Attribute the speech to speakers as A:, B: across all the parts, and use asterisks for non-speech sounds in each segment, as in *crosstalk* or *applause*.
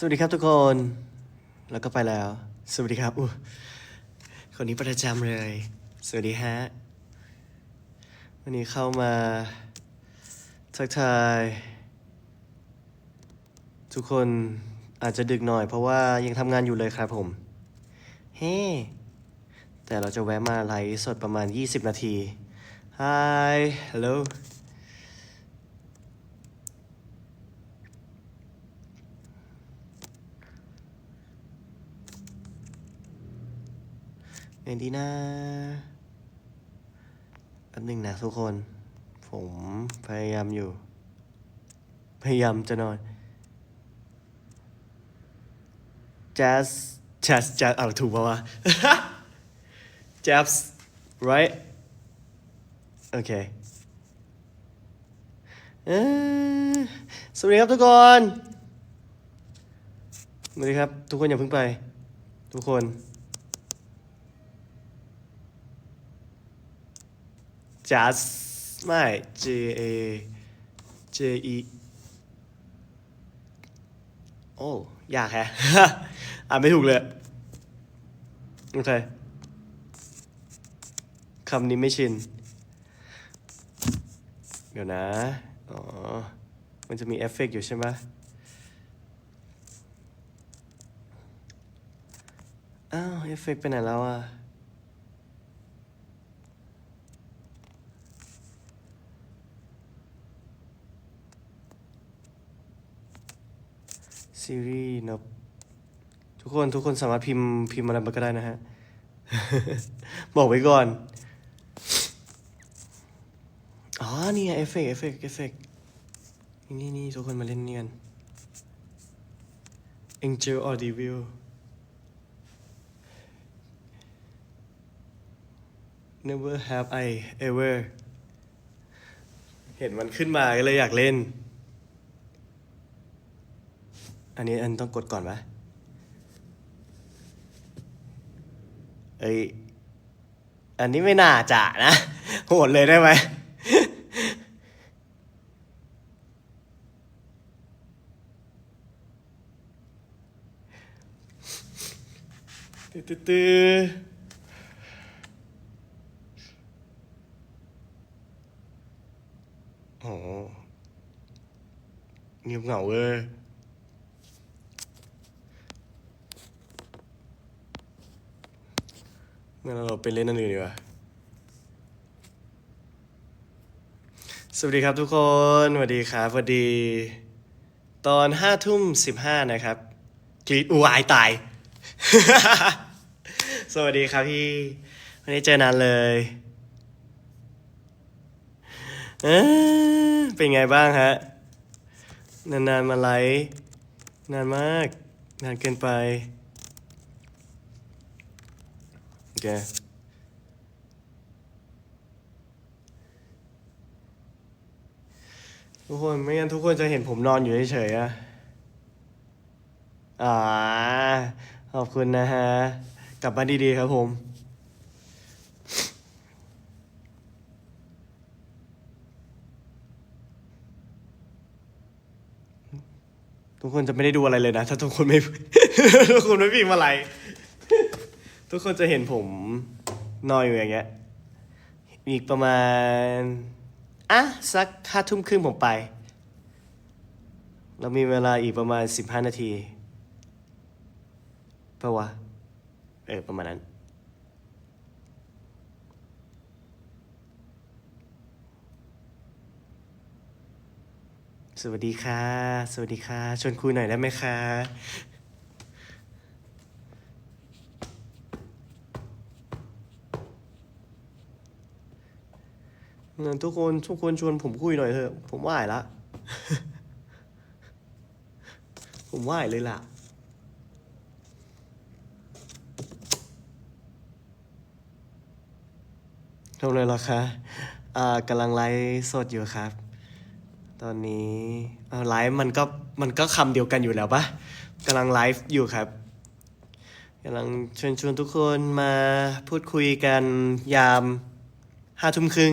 A: สวัสดีครับทุกคน แล้วก็ไปแล้ว สวัสดีครับอู้คนนี้ประจำเลย สวัสดีฮะ วันนี้เข้ามา ทักทาย ทุกคนอาจจะดึกหน่อยเพราะว่ายังทำงานอยู่เลยครับผม เฮ้แต่เราจะแวะมาไลฟ์สดประมาณ 20 นาที Hi hello ไงดีนะแป๊บหนึ่งนะทุกคน ผมพยายามอยู่ พยายามจะนอน jazz jazz jazz อ่าถูกป่าวะ jazz right โอเคสวัสดีครับทุกคน สวัสดีครับ ทุกคนอย่าเพิ่งไป ทุกคน just ไม่ J A J E โอ้ยากแฮะ อ่านไม่ถูกเลย โอเค คำนี้ไม่ชิน เดี๋ยวนะ อ๋อ มันจะมีเอฟเฟกต์อยู่ใช่ไหมอ้าว เอฟเฟกต์ไปไหนแล้วอะ ซีรีส์เนบทุกคนทุกคนสามารถพิมพ์พิมพ์อะไรมาก็ได้นะฮะ บอกไว้ก่อน อ๋อ นี่ไงเอฟเฟกเอฟเฟกเอฟเฟกนี่นี่ทุกคนมาเล่นเนียน Angel or Devil Never have I ever เห็นมันขึ้นมาก็เลยอยากเล่น อันนี้อันต้องกดก่อนปะเอ้ย อันนี้ไม่น่าจะนะ โหดเลยได้ไหม ตื้อตื้อตื้อโอ้โหเงียบเหงาเว้ย งั้นเราไปเล่นอันอื่นดีกว่า สวัสดีครับทุกคน สวัสดีครับสวัสดี ตอนห้าทุ่มสิบห้านะครับ กรีดอูอายตาย สวัสดีครับพี่ วันนี้เจอนานเลยเออเป็นไงบ้างฮะ นานๆมาไลฟ์นานมาก นานเกินไป โอเคทุกคนไม่งั้นทุกคนจะเห็นผมนอนอยู่เฉยๆอะอ่า ขอบคุณนะฮะ กลับบ้านดีๆครับผมทุกคนจะไม่ได้ดูอะไรเลยนะ ถ้าทุกคนไม่ ทุกคนไม่พิมพ์อะไร ทุกคนจะเห็นผมนอนอยู่อย่างเงี้ย อีกประมาณ อะ สักห้าทุ่มครึ่งผมไป เรามีเวลาอีกประมาณสิบห้านาทีเปล่าวะ เออ ประมาณนั้น สวัสดีค่ะ สวัสดีค่ะ ชวนคุยหน่อยได้ไหมคะ ทุกคนทุกคนชวนผมคุยหน่อยเถอะ ผมไหวละ ผมไหวเลยล่ะ ทำอะไรเหรอคะอ่ากำลังไลฟ์สดอยู่ครับ ตอนนี้เอาไลฟ์มันก็มันก็คำเดียวกันอยู่แล้วปะกำลังไลฟ์อยู่ครับกำลังเชิญชวนทุกคนมาพูดคุยกันยามห้าทุ่มครึ่ง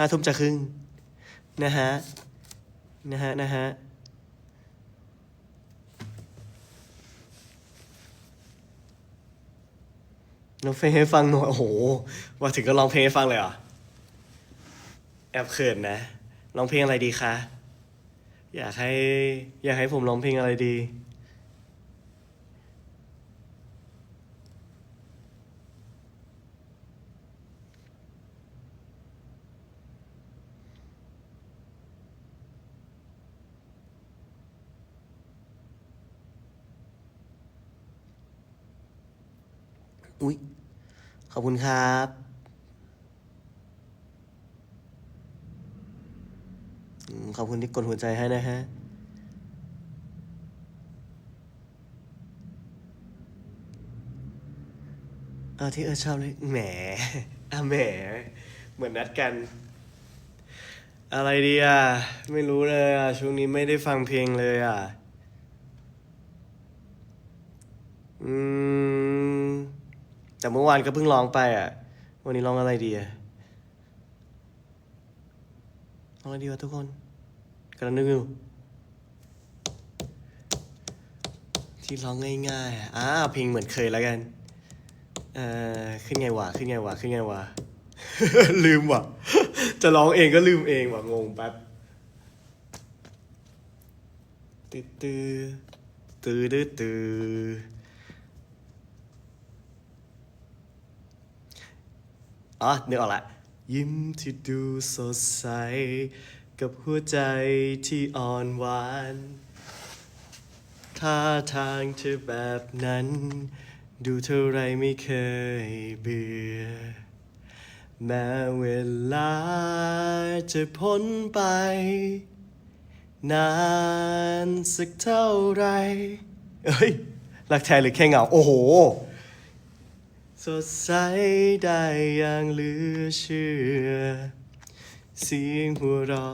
A: ห้าทุ่มจะครึ่งนะฮะ นะฮะ นะฮะ น้องเฟย์ให้ฟังหน่อย โอ้โห ว่าถึงก็ร้องเพลงให้ฟังเลยเหรอ แอบเขินนะ ร้องเพลงอะไรดีคะ อยากให้ อยากให้ผมร้องเพลงอะไรดี อุ๊ย ขอบคุณครับขอบคุณที่กดหัวใจให้นะฮะเอาที่เออชอบเลยแหมอะแหม เหมือนนัดกัน อะไรดีอะ ไม่รู้เลยอะ ช่วงนี้ไม่ได้ฟังเพลงเลยอะ อืม แต่เมื่อวานก็เพิ่งร้องไปอะ วันนี้ร้องอะไรดีอะร้องอะไรดีวะทุกคนกำลังนึกอยู่ที่ร้องง่ายๆอะอ่าเพลงเหมือนเคยแล้วกัน เอ่อ ขึ้นไงวะ ขึ้นไงวะ ขึ้นไงวะ ลืมว่ะ จะร้องเองก็ลืมเองว่ะ งงแป๊บตื้อตื้อตื้อตื้อ อ๋อนึกออกละยิ้มที่ดูสดใส กับหัวใจที่อ่อนหวานท่าทางเธอแบบนั้น ดูเท่าไรไม่เคยเบื่อ แม้เวลาจะพ้นไป นานสักเท่าไรเอ้ย รักแท้หรือแค่เหงา โอ้โห สดใสได้อย่างเหลือเชื่อ เสียงหัวเราะ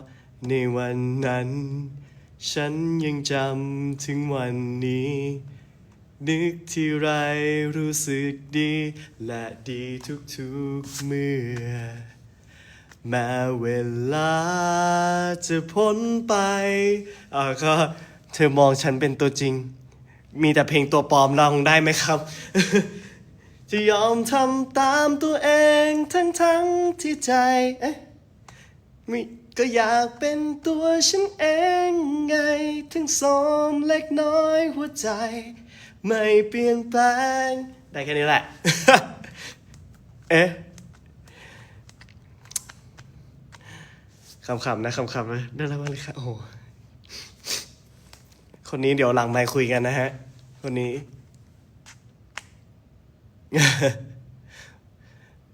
A: ในวันนั้น ฉันยังจำถึงวันนี้ นึกที่ไรรู้สึกดี และดีทุกๆเมื่อ แม้เวลาจะพ้นไปอ่าก็เธอมองฉันเป็นตัวจริง มีแต่เพลงตัวปลอมลองได้ไหมครับ จะยอมทำตามตัวเองทั้งทั้งที่ใจเอ๊ะมิก็อยากเป็นตัวฉันเองไงถึงสมเล็กน้อยหัวใจ ไม่เปลี่ยนแปลง ได้แค่นี้แหละ เอ๊ะคำๆนะคำๆนะน่ารักมากเลยค่ะโอ้คนนี้เดี๋ยวหลังไมค์คุยกันนะฮะ คนนี้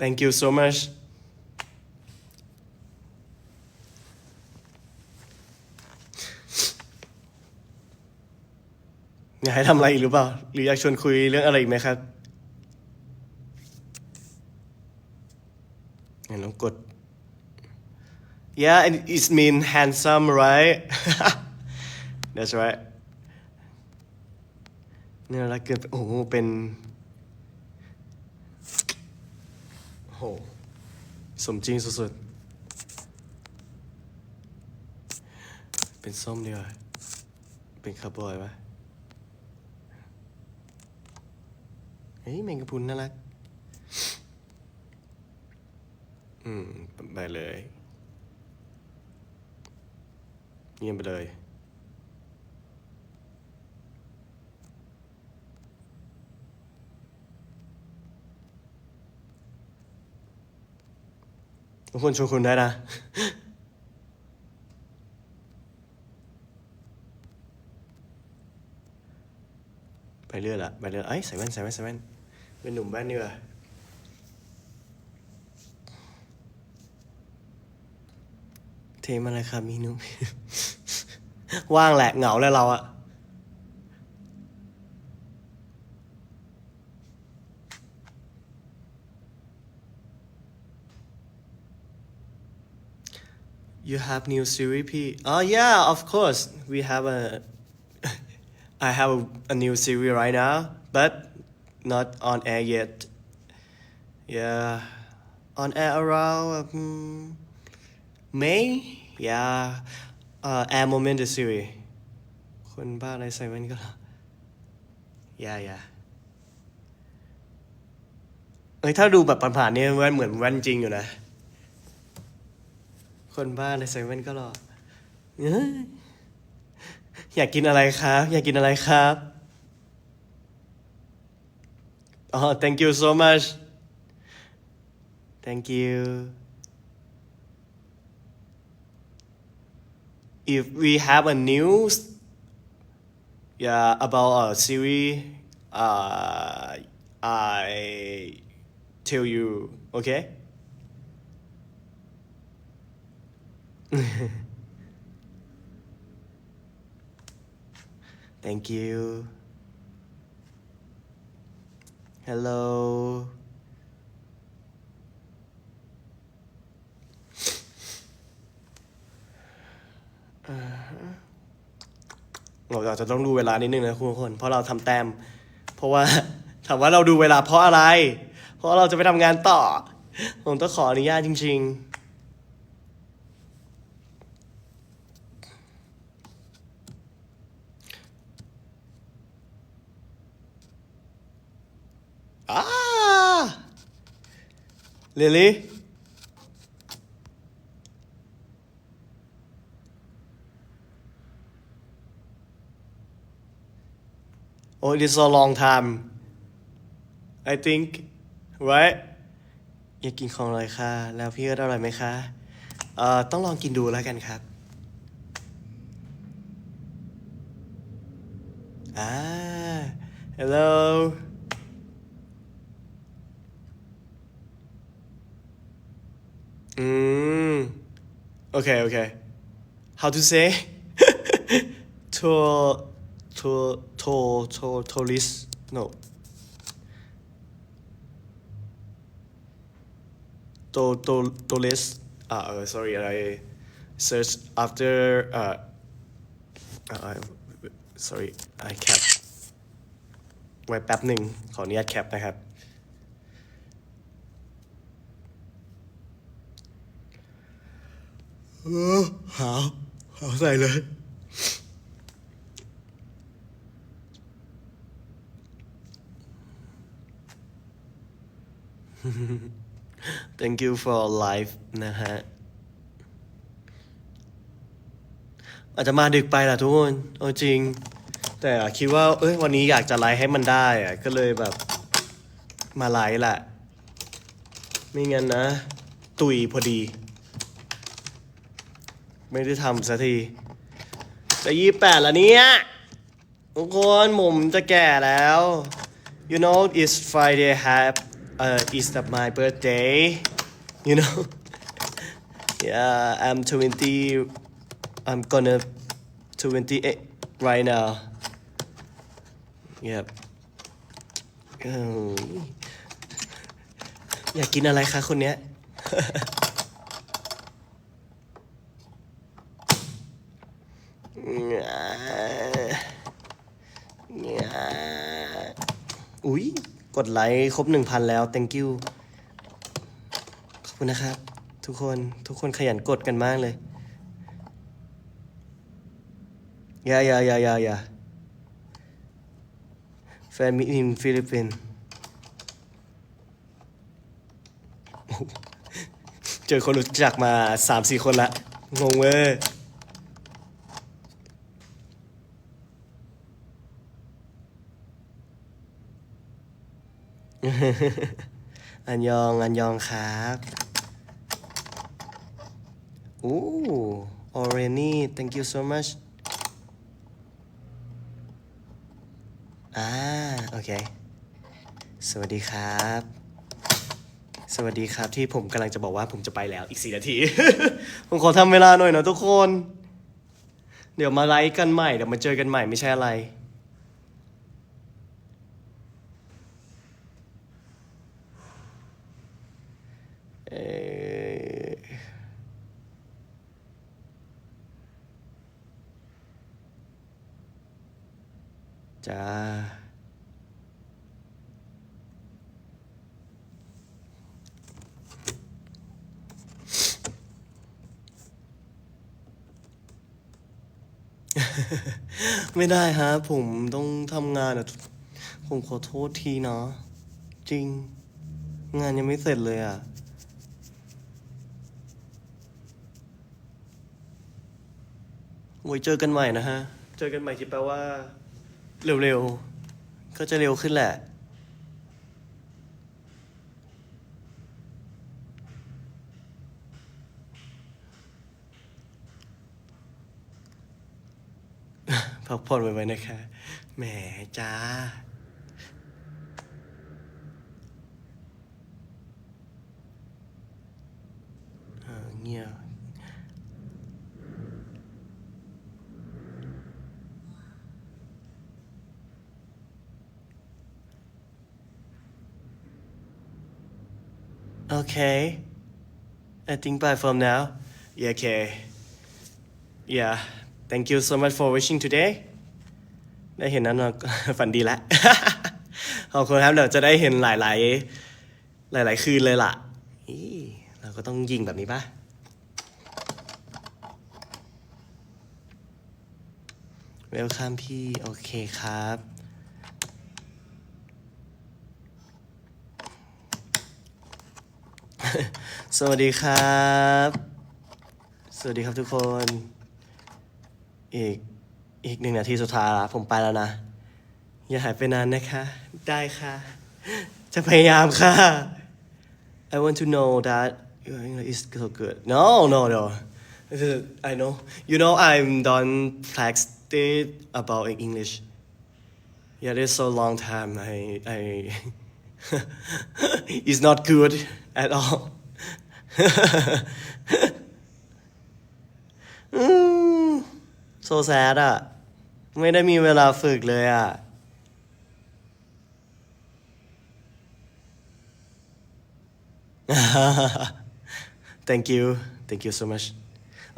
A: Thank you so much อยากให้ทำอะไรอีกหรือเปล่า หรืออยากชวนคุยเรื่องอะไรอีกไหมครับเนี่ยลองกด Yeah and it mean handsome right That's right เนี่ยรักเกินไปโอ้โหเป็น โอ้โห สมจริงสุดๆ เป็นส้มดีกว่าเป็นคาร์บอยปะเฮ้ยแมงกะพรุนน่ารัก อืม ไปเลย เงียบไปเลย ทุกคนชวนคุณได้นะ ไปเรื่อยละไปเรื่อยเอ้ยใส่แว่นใส่แว่นใส่แว่นเป็นหนุ่มแว่นดีกว่าเทมาเลยครับมีนุ่มว่างแหละเหงาแล้วเราอะ You have new series P? Oh yeah, of course. We have a I have a, a new series right now, but not on air yet. Yeah, on air around um, May. Yeah, uh, air moment the series. คนบ้าอะไรใส่แว่นก็เหรอ Yeah yeah เอ้ยถ้าดูแบบผ่านๆเนี่ยแว่นเหมือนแว่นจริงอยู่นะ คนบ้าในเซเว่นก็รอเอ้ยอยากกินอะไรครับ อยากกินอะไรครับอ๋อ thank you so much thank you if we have a news yeah about a series uh I tell you okay thank you hello เราอาจจะต้องดูเวลานิดนึงนะคุณคน เพราะเราทำแต้ม เพราะว่าถามว่าเราดูเวลาเพราะอะไร เพราะเราจะไปทำงานต่อ ผมต้องขออนุญาตจริง ๆ อ่า ลิลี่ Oh, it is a long time. I think, right? อยากกินของอร่อยค่ะ แล้วพี่เอิร์ธอร่อยไหมคะ เอ่อ ต้องลองกินดูแล้วกันครับ อ่า hello อืม โอเค โอเค how to say *laughs* to to to to tourist no to to tourist อ่าเออ sorry I search after อ่าอ่า sorry I cap ไว้แป๊บหนึ่งขออนุญาตแคปนะครับ ออหาวหาวใส่เลย thank you for life นะฮะ อาจจะมาดึกไปล่ะทุกคนเอาจริง แต่คิดว่า เอ้ย วันนี้อยากจะไลฟ์ให้มันได้อะก็เลยแบบ มาไลฟ์แหละ ไม่งั้นนะ ตุยพอดี ไม่ได้ทำสักที จะยี่แปดแล้วเนี่ยทุกคนผมจะแก่แล้ว you know it's Friday have uh it's the my birthday you know yeah I'm 20 I'm gonna 28 right now yep อยากกินอะไรคะคนเนี้ย อุ๊ย ก ดไลค์ครบหนึ่งพันแล้ว thank you ขอบคุณนะครับ ทุกคนทุกคนขยันกดกันมากเลยอย่าอย่าอย่าอย่าอย่าแฟนมิอินฟิลิปปินส์เจอคนรู้จักมาสามสี่คนละ งงเว้ย อันยองอันยองครับอู้ออเรนี่ thank you so much อ่าโอเค สวัสดีครับ สวัสดีครับที่ผมกำลังจะบอกว่าผมจะไปแล้วอีกสี่นาที ผมขอทำเวลาหน่อยนะทุกคน เดี๋ยวมาไลฟ์กันใหม่ เดี๋ยวมาเจอกันใหม่ไม่ใช่อะไร เอ่อ จ้าไม่ได้ฮะผมต้องทำงานอะผมขอโทษทีเนาะจริง งานยังไม่เสร็จเลยอะ ไว้เจอกันใหม่นะฮะ เจอกันใหม่ที่แปลว่า เร็วๆ ก็จะเร็วขึ้นแหละ พักผ่อนไว้ๆนะคะ แหมจ้า เออเงียบ Okay. I think bye from now. Yeah, okay. Yeah. Thank you so much for watching today. ได้เห็นนั้นเราฝันดีแล้ว ขอบคุณครับ เดี๋ยวจะได้เห็นหลาย ๆ หลาย ๆ คืนเลยล่ะเราก็ต้องยิงแบบนี้ป่ะ เวลคัมพี่ โอเคครับ สวัสดีครับ สวัสดีครับทุกคน อีกอีกหนึ่งนาทีสุดท้ายละผมไปแล้วนะ อย่าหายไปนานนะคะ ได้ค่ะ จะพยายามค่ะ I want to know that your English is so good no no no I know you know I'm done practice about English yeah it's so long time I I it's not good at all อืม so sad อะไม่ได้มีเวลาฝึกเลยอะ thank you thank you so much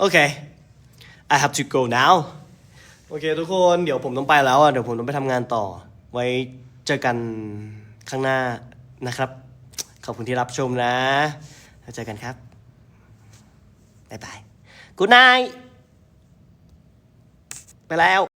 A: okay I have to go now โอเคทุกคนเดี๋ยวผมต้องไปแล้วอะ เดี๋ยวผมต้องไปทำงานต่อ ไว้เจอกันข้างหน้านะครับ ขอบคุณที่รับชมนะ แล้วเจอกันครับ บ๊ายบายกูนายไปแล้ว